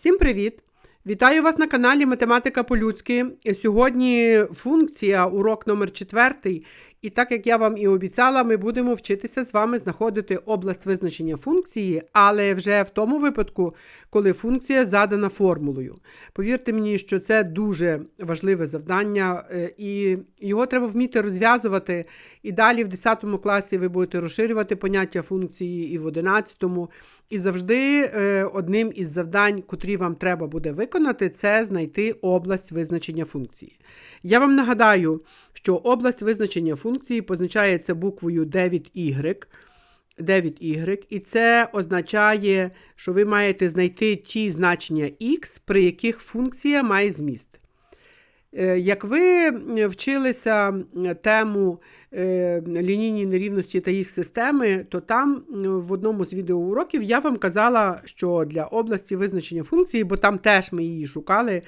Всім привіт! Вітаю вас на каналі Математика по-людськи. Сьогодні функція, урок номер 4 І так як я вам і обіцяла, ми будемо вчитися з вами знаходити область визначення функції, але вже в тому випадку, коли функція задана формулою. Повірте мені, що це дуже важливе завдання, е, і його треба вміти розв'язувати. І далі в 10 класі ви будете розширювати поняття функції і в 11. І завжди е, одним із завдань, котрі вам треба буде виконати, це знайти область визначення функції. Я вам нагадаю, що область визначення функції позначається буквою 9y. 9y, і це означає, що ви маєте знайти ті значення x, при яких функція має зміст. Е, як ви вчилися тему е, лінійні нерівності та їх системи, то там в одному з відеоуроків я вам казала, що для області визначення функції, бо там теж ми її шукали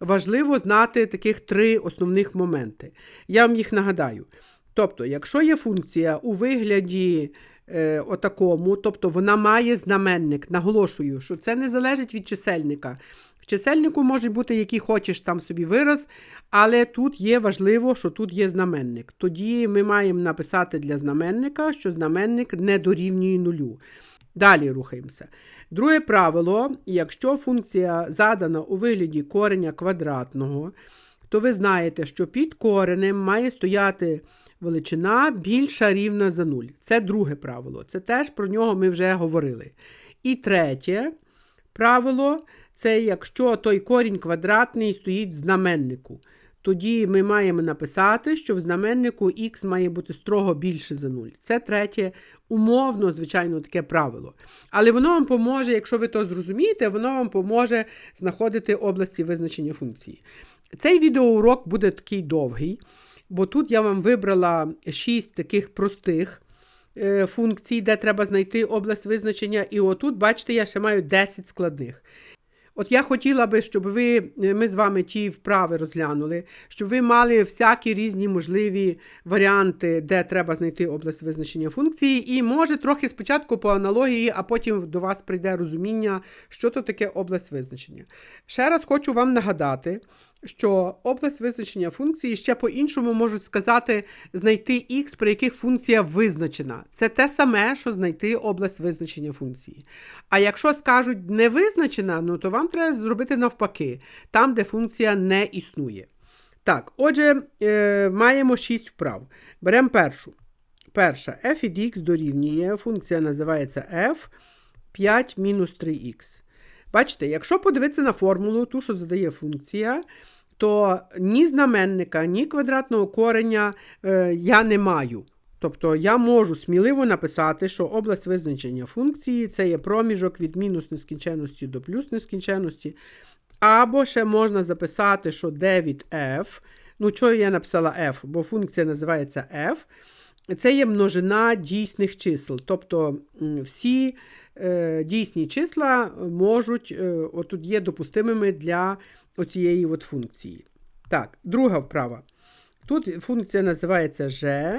важливо знати таких три основних моменти. Я вам їх нагадаю. Тобто, якщо є функція у вигляді е, отакому, тобто вона має знаменник, наголошую, що це не залежить від чисельника. В чисельнику може бути який хочеш там собі вираз, але тут є важливо, що тут є знаменник. Тоді ми маємо написати для знаменника, що знаменник не дорівнює нулю. Далі рухаємося. Друге правило: якщо функція задана у вигляді кореня квадратного, то ви знаєте, що під коренем має стояти величина більша рівна за 0. Це друге правило. Це теж про нього ми вже говорили. І третє правило це якщо той корінь квадратний стоїть в знаменнику. Тоді ми маємо написати, що в знаменнику х має бути строго більше за 0. Це третє, умовно, звичайно, таке правило. Але воно вам поможе, якщо ви то зрозумієте, воно вам поможе знаходити області визначення функції. Цей відеоурок буде такий довгий, бо тут я вам вибрала 6 таких простих е, функцій, де треба знайти область визначення. І отут, бачите, я ще маю 10 складних. От я хотіла би, щоб ви, е, ми з вами ті вправи розглянули, щоб ви мали всякі різні можливі варіанти, де треба знайти область визначення функції. І може трохи спочатку по аналогії, а потім до вас прийде розуміння, що то таке область визначення. Ще раз хочу вам нагадати, що область визначення функції ще по-іншому можуть сказати знайти х, при яких функція визначена. Це те саме, що знайти область визначення функції. А якщо скажуть не визначена, ну то вам треба зробити навпаки, там, де функція не існує. Так, отже, е, маємо 6 вправ. Беремо першу. Перша f від x дорівнює, функція називається f 5 мінус 3х. Бачите, якщо подивитися на формулу, ту, що задає функція, то ні знаменника, ні квадратного кореня е, я не маю. Тобто я можу сміливо написати, що область визначення функції це є проміжок від мінус нескінченності до плюс нескінченності. Або ще можна записати, що d від f. Ну, чого я написала f? Бо функція називається f. Це є множина дійсних чисел. Тобто всі е, дійсні числа можуть, е, отут є допустимими для оцієї от функції. Так, друга вправа. Тут функція називається g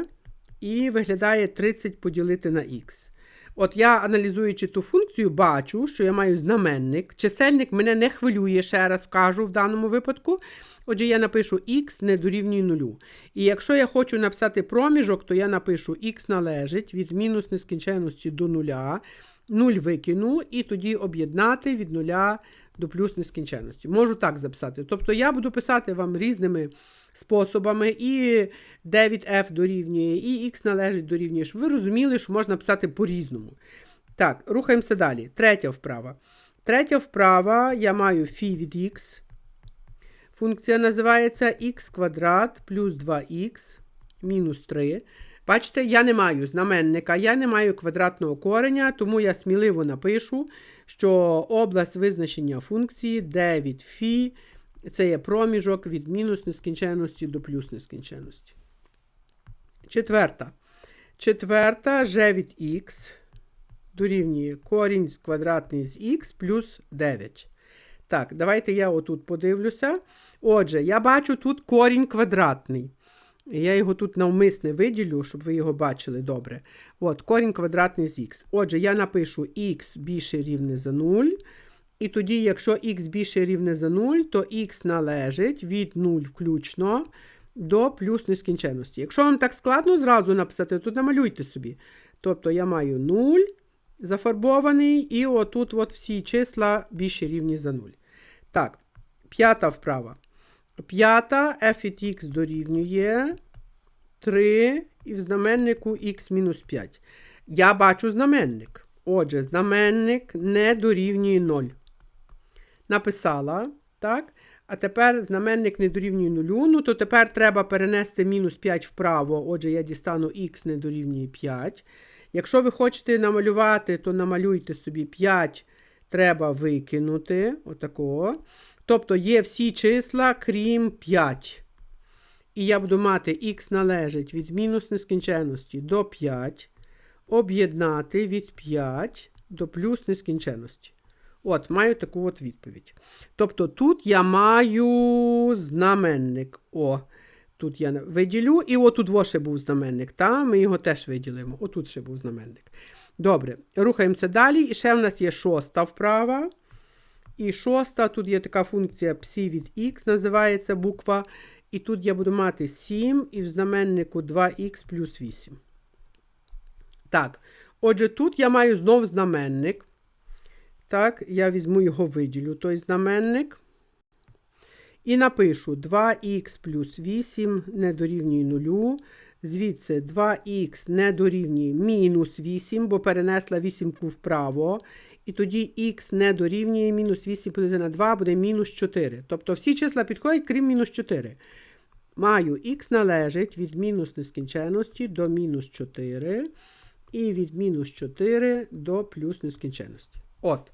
і виглядає 30 поділити на х. От я, аналізуючи ту функцію, бачу, що я маю знаменник. Чисельник мене не хвилює, ще раз кажу в даному випадку. Отже, я напишу х не дорівнює нулю. І якщо я хочу написати проміжок, то я напишу х належить від мінус нескінченності до нуля. 0 викину, і тоді об'єднати від нуля до плюс нескінченності. Можу так записати. Тобто я буду писати вам різними способами, і 9f дорівнює, і x належить дорівнює. Щоб ви розуміли, що можна писати по-різному. Так, рухаємося далі. Третя вправа. Третя вправа я маю φ від x. Функція називається х квадрат плюс 2х мінус 3. Бачите, я не маю знаменника, я не маю квадратного кореня, тому я сміливо напишу, що область визначення функції d від φ це є проміжок від мінус нескінченності до плюс нескінченності. Четверта. Четверта g від x дорівнює корінь з квадратний з х плюс 9. Так, давайте я отут подивлюся. Отже, я бачу тут корінь квадратний. Я його тут навмисне виділю, щоб ви його бачили добре. От, корінь квадратний з х. Отже, я напишу х більше рівне за 0. І тоді, якщо х більше рівне за 0, то х належить від 0 включно до плюс нескінченності. Якщо вам так складно зразу написати, то намалюйте собі. Тобто я маю 0 зафарбований, і отут от всі числа більше рівні за 0. Так, п'ята вправа. П'ята f від x дорівнює 3 і в знаменнику х мінус 5. Я бачу знаменник. Отже, знаменник не дорівнює 0. Написала, так? А тепер знаменник не дорівнює 0. Ну, то тепер треба перенести мінус 5 вправо. Отже, я дістану х не дорівнює 5. Якщо ви хочете намалювати, то намалюйте собі 5 треба викинути. Отакого. Тобто є всі числа, крім 5. І я буду мати х належить від мінус нескінченності до 5, об'єднати від 5 до плюс нескінченності. От, маю таку от відповідь. Тобто тут я маю знаменник. О, тут я виділю, і отут ще був знаменник. Та, ми його теж виділимо. Отут ще був знаменник. Добре, рухаємося далі. І ще в нас є шоста вправа. І шоста, тут є така функція псі від х, називається буква. І тут я буду мати 7 і в знаменнику 2х плюс 8. Так, отже, тут я маю знов знаменник. Так, я візьму його виділю, той знаменник. І напишу 2х плюс 8 не дорівнює 0. Звідси 2х не дорівнює мінус 8, бо перенесла 8 вправо. І тоді х не дорівнює мінус 8 поділити на 2 буде мінус 4. Тобто всі числа підходять, крім мінус 4. Маю х належить від мінус нескінченності до мінус 4. І від мінус 4 до плюс нескінченності. От.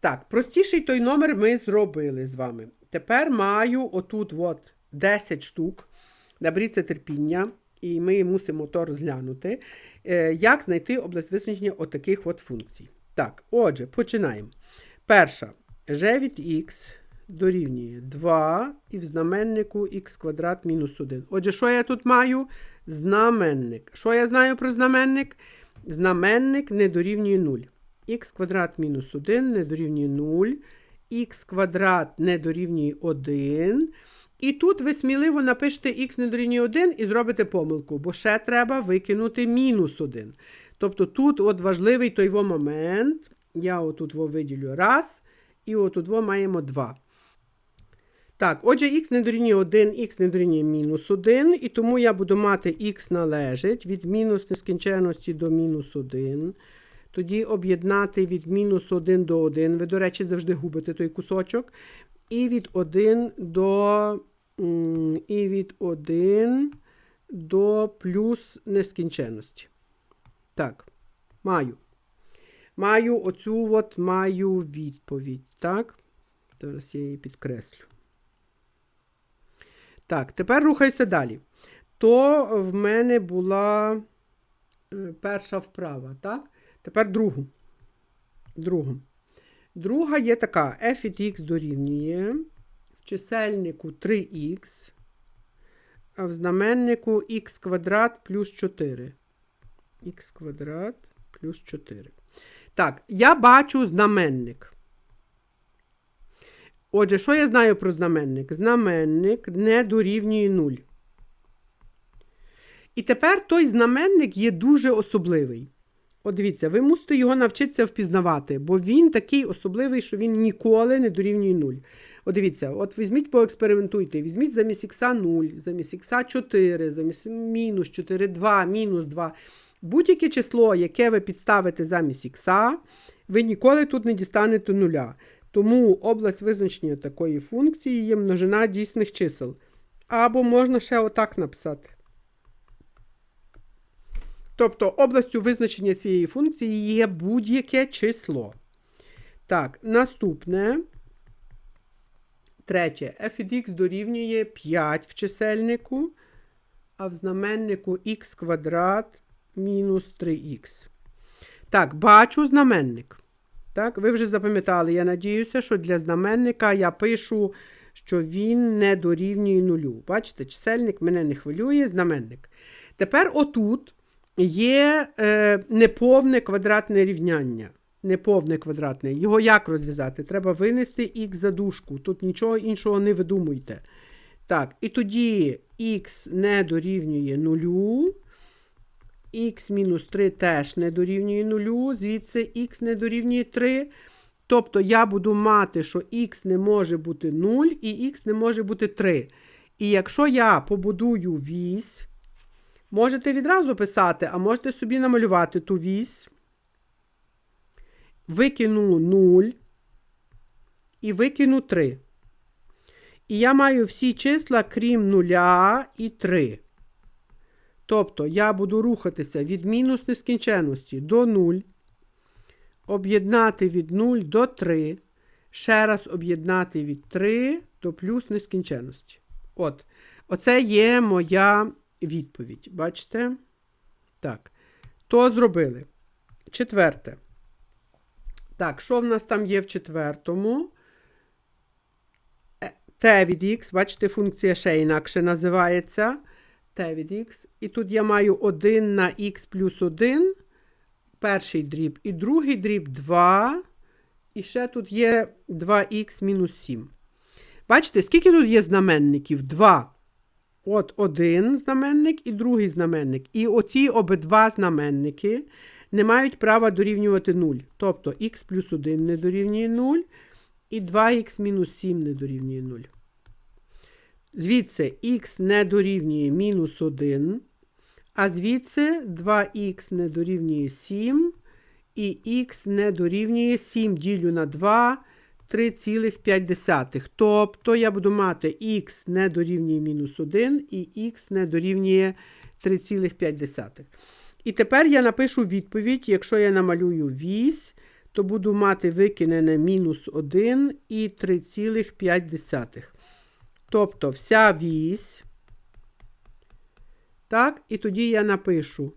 Так, простіший той номер ми зробили з вами. Тепер маю отут от 10 штук. Наберіться терпіння, і ми мусимо то розглянути. Е, як знайти область визначення отаких от функцій. Так, отже, починаємо. Перша. g від х дорівнює 2 і в знаменнику х квадрат мінус 1. Отже, що я тут маю? Знаменник. Що я знаю про знаменник? Знаменник не дорівнює 0. х квадрат мінус 1 не дорівнює 0. х квадрат не дорівнює 1. І тут ви сміливо напишете х не дорівнює 1 і зробите помилку, бо ще треба викинути мінус 1. Тобто тут от важливий той во момент. Я отут во виділю раз, і отут во маємо 2. Так, отже, х не дорівнює 1, х не дорівнює мінус 1, і тому я буду мати х належить від мінус нескінченності до мінус 1. Тоді об'єднати від мінус 1 до 1. Ви, до речі, завжди губите той кусочок. І від 1 до і від 1 до плюс нескінченності. Так, маю. Маю оцю от маю відповідь. Так? Зараз я її підкреслю. Так, тепер рухайся далі. То в мене була е, перша вправа, так? Тепер другу. Другу. Друга є така: f від x дорівнює в чисельнику 3х, а в знаменнику х квадрат плюс 4. Х квадрат плюс 4. Так, я бачу знаменник. Отже, що я знаю про знаменник? Знаменник не дорівнює 0. І тепер той знаменник є дуже особливий. От дивіться, ви мусите його навчитися впізнавати, бо він такий особливий, що він ніколи не дорівнює 0. От дивіться, от візьміть, поекспериментуйте, візьміть замість х 0, замість х 4, замість мінус 4, 2, мінус 2. Будь-яке число, яке ви підставите замість х, ви ніколи тут не дістанете нуля. Тому область визначення такої функції є множина дійсних чисел. Або можна ще отак написати. Тобто областю визначення цієї функції є будь-яке число. Так, наступне. Третє. f від x дорівнює 5 в чисельнику, а в знаменнику х квадрат мінус 3х. Так, бачу знаменник. Так, ви вже запам'ятали, я надіюся, що для знаменника я пишу, що він не дорівнює нулю. Бачите, чисельник мене не хвилює, знаменник. Тепер отут є е, неповне квадратне рівняння. неповне квадратне. Його як розв'язати? Треба винести х за дужку. Тут нічого іншого не видумуйте. Так, і тоді х не дорівнює нулю. Х мінус 3 теж не дорівнює нулю, звідси х не дорівнює 3. Тобто я буду мати, що х не може бути 0 і х не може бути 3. І якщо я побудую вісь, можете відразу писати, а можете собі намалювати ту вісь. Викину 0 і викину 3. І я маю всі числа, крім 0 і 3. Тобто я буду рухатися від мінус нескінченності до 0, об'єднати від 0 до 3, ще раз об'єднати від 3 до плюс нескінченності. От. Оце є моя відповідь. Бачите? Так. То зробили. Четверте. Так, що в нас там є в четвертому? Е, T від x, бачите, функція ще інакше називається t від x. І тут я маю 1 на x плюс 1, перший дріб, і другий дріб 2. І ще тут є 2х мінус 7. Бачите, скільки тут є знаменників? 2. От один знаменник і другий знаменник. І оці обидва знаменники не мають права дорівнювати 0. Тобто х плюс 1 не дорівнює 0, і 2х мінус 7 не дорівнює 0. Звідси х не дорівнює мінус 1, а звідси 2х не дорівнює 7, і х не дорівнює 7 ділю на 2, 3,5. Тобто я буду мати х не дорівнює мінус 1 і х не дорівнює 3,5. І тепер я напишу відповідь, якщо я намалюю вісь, то буду мати викинене мінус 1 і 3,5. Тобто вся вісь. Так, і тоді я напишу,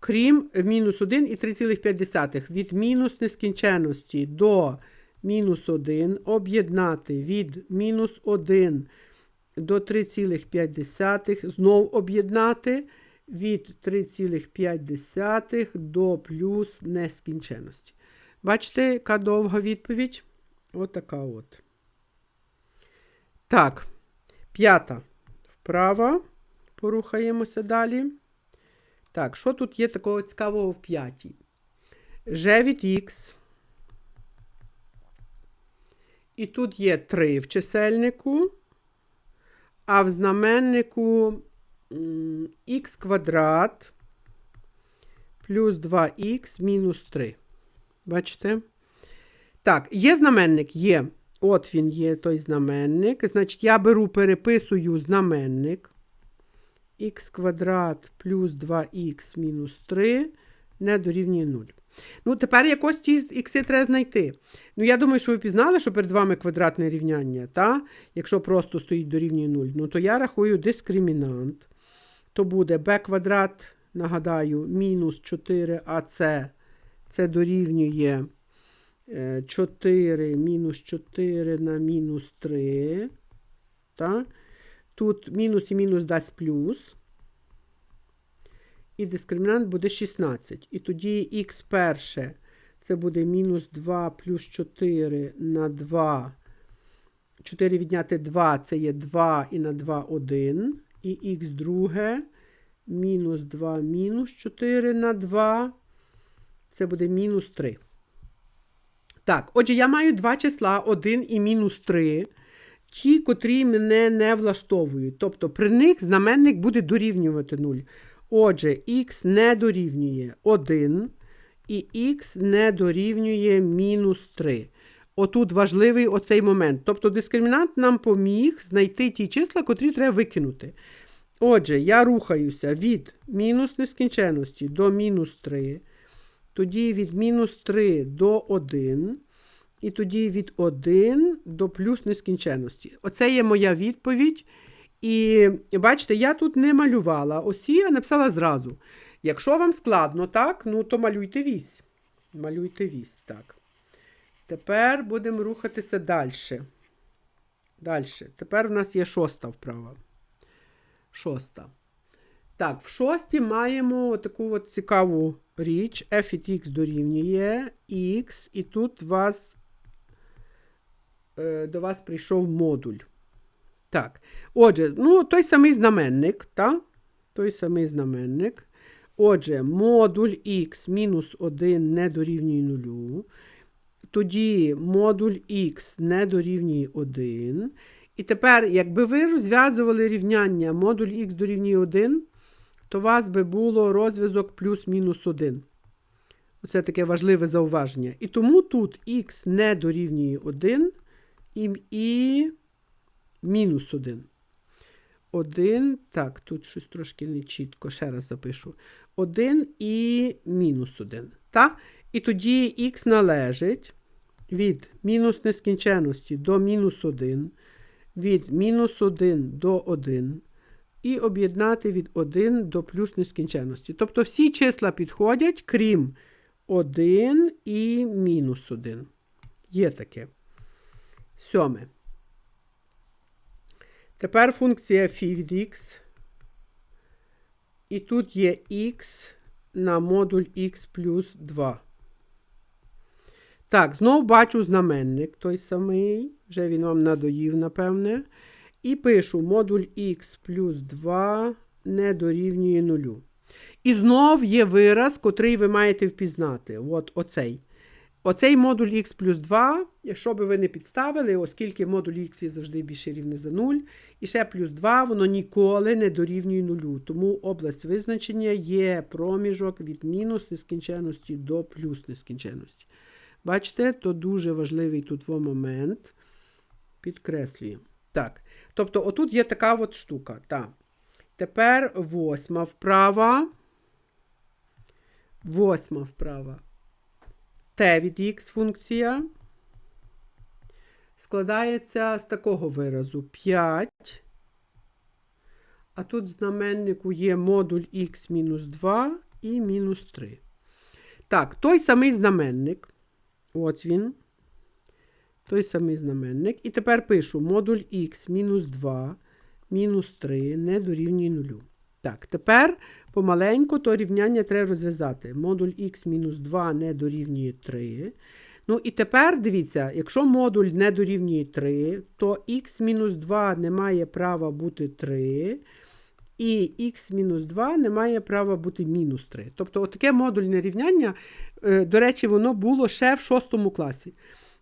крім мінус 1 і 3,5. Від мінус нескінченності до мінус 1 об'єднати від мінус 1 до 3,5, знов об'єднати від 3,5 до плюс нескінченності. Бачите, яка довга відповідь? Отака от. Так, п'ята вправо. Порухаємося далі. Так, що тут є такого цікавого в п'ятій? Ж від х. І тут є 3 в чисельнику, а в знаменнику х квадрат плюс 2х мінус 3. Бачите? Так, є знаменник? Є. От він є той знаменник. Значить, я беру, переписую знаменник. х квадрат плюс 2х мінус 3 не дорівнює 0. Ну, тепер якось ті ікси треба знайти. Ну, я думаю, що ви пізнали, що перед вами квадратне рівняння, та? якщо просто стоїть дорівнює 0. Ну, то я рахую дискримінант. То буде b квадрат, нагадаю, мінус 4ac. Це дорівнює 4 е, мінус 4 на мінус 3. Та? Тут мінус і мінус дасть плюс. І дискримінант буде 16. І тоді х перше це буде мінус 2 плюс 4 на 2. 4 відняти 2 це є 2 і на 2 1. І х друге мінус 2 мінус 4 на 2. Це буде мінус 3. Так, отже, я маю два числа 1 і мінус 3. Ті, котрі мене не влаштовують. Тобто при них знаменник буде дорівнювати 0. Отже, х не дорівнює 1 і х не дорівнює мінус 3. Отут важливий оцей момент. Тобто дискримінант нам поміг знайти ті числа, котрі треба викинути. Отже, я рухаюся від мінус нескінченності до мінус 3. Тоді від мінус 3 до 1. І тоді від 1 до плюс нескінченності. Оце є моя відповідь. І бачите, я тут не малювала осі, а написала зразу. Якщо вам складно, так, ну то малюйте вісь. Малюйте вісь, так. Тепер будемо рухатися далі. Далі. Тепер в нас є шоста вправа. Шоста. Так, в шості маємо таку от цікаву річ. f від x дорівнює x, і тут вас, е, до вас прийшов модуль. Так. Отже, ну, той самий знаменник, та? той самий знаменник. Отже, модуль x мінус 1 не дорівнює 0. Тоді модуль x не дорівнює 1. І тепер, якби ви розв'язували рівняння модуль x дорівнює 1, то вас би було розв'язок плюс-мінус 1. Оце таке важливе зауваження. І тому тут x не дорівнює 1 і, мінус 1. 1, так, тут щось трошки не чітко, ще раз запишу. 1 і мінус 1. Так? І тоді х належить від мінус нескінченності до мінус 1, від мінус 1 до 1, і об'єднати від 1 до плюс нескінченності. Тобто всі числа підходять, крім 1 і мінус 1. Є таке. Сьоме. Тепер функція φ від x. І тут є x на модуль x плюс 2. Так, знову бачу знаменник той самий. Вже він вам надоїв, напевне. І пишу модуль x плюс 2 не дорівнює 0. І знов є вираз, котрий ви маєте впізнати. От оцей. Оцей модуль x плюс 2, що би ви не підставили, оскільки модуль x є завжди більше рівне за 0, і ще плюс 2, воно ніколи не дорівнює 0. Тому область визначення є проміжок від мінус нескінченності до плюс нескінченності. Бачите, то дуже важливий тут момент. Підкреслюємо. Так. Тобто, отут є така от штука. Так. Тепер восьма вправа. Восьма вправа. T від x функція складається з такого виразу 5. А тут в знаменнику є модуль x мінус 2 і мінус 3. Так, той самий знаменник. Ось він. Той самий знаменник. І тепер пишу модуль x мінус 2 мінус 3 не дорівнює 0. Так, тепер помаленьку то рівняння треба розв'язати. Модуль x мінус 2 не дорівнює 3. Ну і тепер дивіться, якщо модуль не дорівнює 3, то x мінус 2 не має права бути 3. І x мінус 2 не має права бути мінус 3. Тобто, таке модульне рівняння, е, до речі, воно було ще в 6 класі.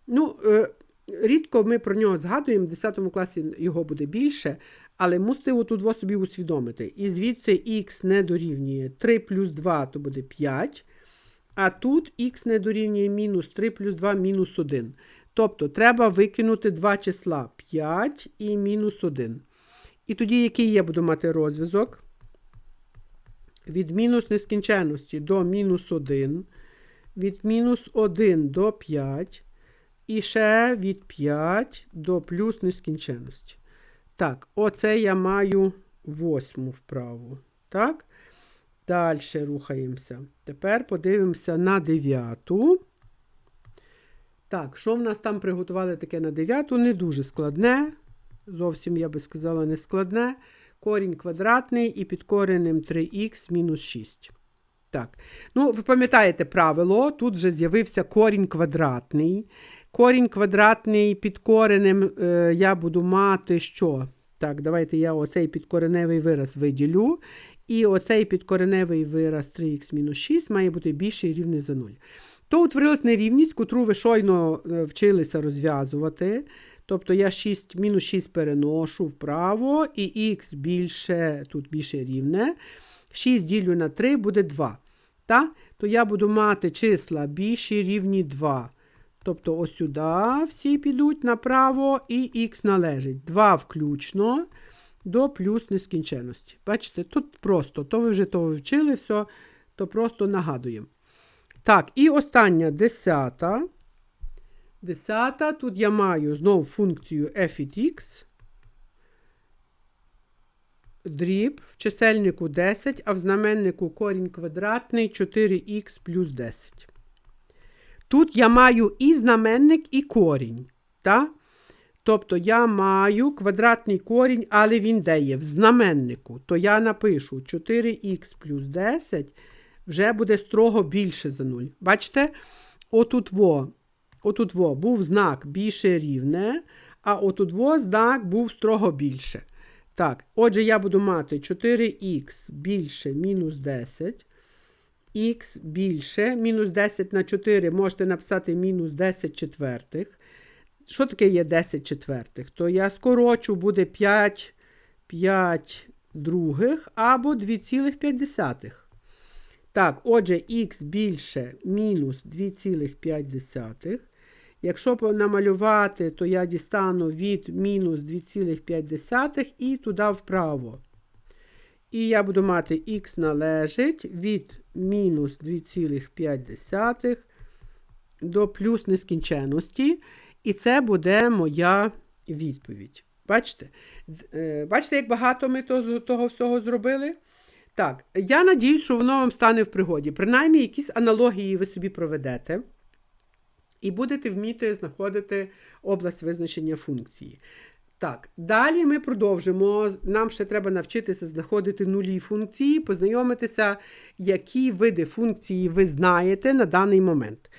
Ну, е, Рідко ми про нього згадуємо, в 10 класі його буде більше, але мусите отут собі усвідомити. І звідси х не дорівнює 3 плюс 2 то буде 5. А тут х не дорівнює мінус 3 плюс 2 мінус 1. Тобто треба викинути два числа 5 і мінус 1. І тоді, який я буду мати розв'язок? Від мінус нескінченності до мінус 1, від мінус 1 до 5. І ще від 5 до плюс нескінченності. Так, оце я маю восьму вправу. Так? Далі рухаємося. Тепер подивимося на дев'яту. Так, що в нас там приготували таке на дев'яту? Не дуже складне. Зовсім, я би сказала, не складне. Корінь квадратний і під коренем 3х мінус 6. Так. Ну, ви пам'ятаєте правило, тут вже з'явився корінь квадратний. Корінь квадратний під коренем е, я буду мати що? Так, давайте я оцей підкореневий вираз виділю. І оцей підкореневий вираз 3х-6 має бути більший рівний за 0. То утворилась нерівність, котру ви щойно е, вчилися розв'язувати. Тобто я 6, мінус 6 переношу вправо, і х більше, тут більше рівне. 6 ділю на 3 буде 2. Та? То я буду мати числа більші рівні 2. Тобто ось сюди всі підуть направо, і х належить 2 включно до плюс нескінченності. Бачите, тут просто, то ви вже то вивчили, все, то просто нагадуємо. Так, і остання десята. Десята, тут я маю знову функцію f від x. Дріб в чисельнику 10, а в знаменнику корінь квадратний 4х плюс 10. Тут я маю і знаменник, і корінь. Так? Тобто я маю квадратний корінь, але він де є? В знаменнику. То я напишу 4х плюс 10 вже буде строго більше за 0. Бачите? Отут во, отут во був знак більше рівне, а отут во знак був строго більше. Так, отже, я буду мати 4х більше мінус 10. Х більше, мінус 10 на 4 можете написати мінус 10 четвертих. Що таке є 10 четвертих? То я скорочу, буде 5, 5 других або 2,5. Так, отже, х більше мінус 2,5. Якщо намалювати, то я дістану від мінус 2,5 і туди вправо. І я буду мати х належить від мінус 2,5 до плюс нескінченності. І це буде моя відповідь. Бачите? Е, Бачите, як багато ми то- того всього зробили? Так, я надіюсь, що воно вам стане в пригоді. Принаймні, якісь аналогії ви собі проведете. І будете вміти знаходити область визначення функції. Так, далі ми продовжимо. Нам ще треба навчитися знаходити нулі функції, познайомитися, які види функції ви знаєте на даний момент.